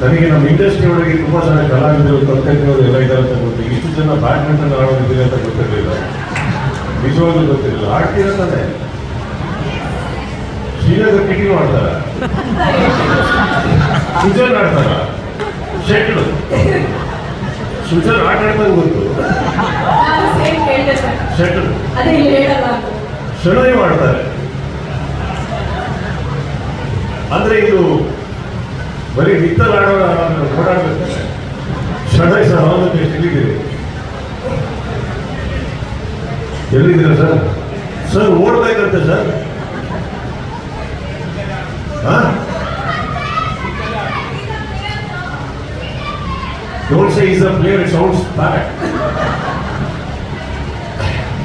ನನಗೆ ನಮ್ಮ ಇಂಡಸ್ಟ್ರಿ ಒಳಗೆ ತುಂಬಾ ಜನ ಕಲಾವಿದರು ತಂತ್ರಜ್ಞರು ಎಲ್ಲ ಇದ್ದಾರೆ ಅಂತ ಗೊತ್ತು. ಇಷ್ಟು ಜನ ಬ್ಯಾಡ್ಮಿಂಟನ್ ಆಡೋದಿದೆ ಅಂತ ಗೊತ್ತಿರಲಿಲ್ಲ. ನಿಜವಾಗ್ಲೂ ಗೊತ್ತಿರಲಿಲ್ಲ. ಆಡ್ತೀರ ತಾನೆ ಶ್ರೀನಗರ್ ಕಿಟಿಂಗ್ ಮಾಡ್ತಾರ. ಸುಜನ್ ಆಡ್ತಾರ. ಶೆಟ್ಲು. ಸುಜನ್ ಆಟ ಆಡ್ತಾ ಗೊತ್ತು. ಶೆಟ್ಲು. ಶಣೈ ಮಾಡ್ತಾರೆ. ಅಂದ್ರೆ ಇದು ಬರೀ ನಿತ್ತಲ್ ಆಡೋ ಓಡಾಡ್ಬೇಕು. ಸರ್ ಹೌದು ಎಲ್ಲಿದ್ದೀರಿ? ಎಲ್ಲಿದ್ದೀರ ಸರ್? ಸರ್ ಓಡ್ಬೇಕಂತೆ ಸರ್. ಹಾ Don't say he's a player, it sounds.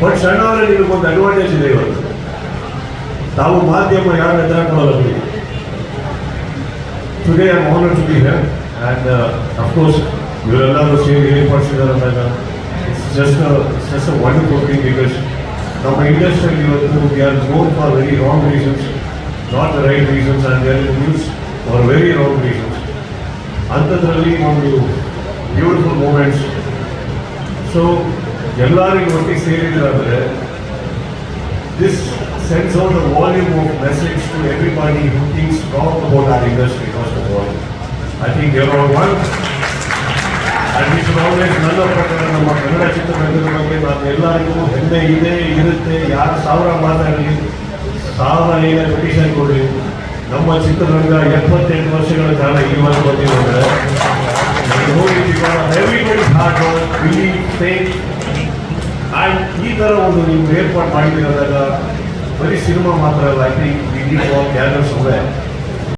But ಸಣ್ಣವರಲ್ಲಿ ನಿಮಗೊಂದು ಅಡ್ವಾಂಟೇಜ್ ಇದೆ ಇವತ್ತು. ತಾವು ಮಾಧ್ಯಮ ಯಾರು ಎದುರಾಕೊಳ್ಳಲ್ಲ ಬಿಡಿ today I honour to be here and of course ಇವರೆಲ್ಲರೂ ಸೇರಿ ಏರ್ಪಡಿಸಿದ್ದಾರೆ ಅಂದಾಗ it's just just a wonderful thing because ನಮ್ಮ ಇಂಡಸ್ಟ್ರಿಯಲ್ಲಿ ಇವತ್ತು we are known for very wrong reasons not the right reasons and there news for very wrong reasons ಅಂಥದ್ರಲ್ಲಿ ಒಂದು beautiful moments so ಎಲ್ಲರಿಗೂ ಒಟ್ಟಿಗೆ ಸೇರಿದ್ರೆ this sends out a volume of message to everybody who thinks wrong about our industry, first of all. I think you're all one. And we should always ನನ್ನ ಪ್ರಕಾರ ನಮ್ಮ ಕನ್ನಡ ಚಿತ್ರರಂಗದ ಬಗ್ಗೆ ನಾನು ಎಲ್ಲರಿಗೂ ಹೆಮ್ಮೆ ಇದೆ ಇರುತ್ತೆ ಯಾರು ಸಾವಿರ ಮಾತಾಡಲಿ ಸಾವಿರ ಏನೇ ಪಿಟಿಷನ್ ಕೊಡಲಿ ನಮ್ಮ ಚಿತ್ರರಂಗ ಎಪ್ಪತ್ತೆಂಟು ವರ್ಷಗಳ ಕಾಲ ಇಲ್ಲಿವರೆಗೆ ಬಂದಿದ್ದಾರೆ everybody hard work believe fake and ಈ ಥರ ಒಂದು ನೀವು ಏರ್ಪಾಡು ಮಾಡಿದಿರೋದಾಗ ಬರೀ ಸಿನಿಮಾ ಮಾತ್ರ ಅಲ್ಲ I think we need all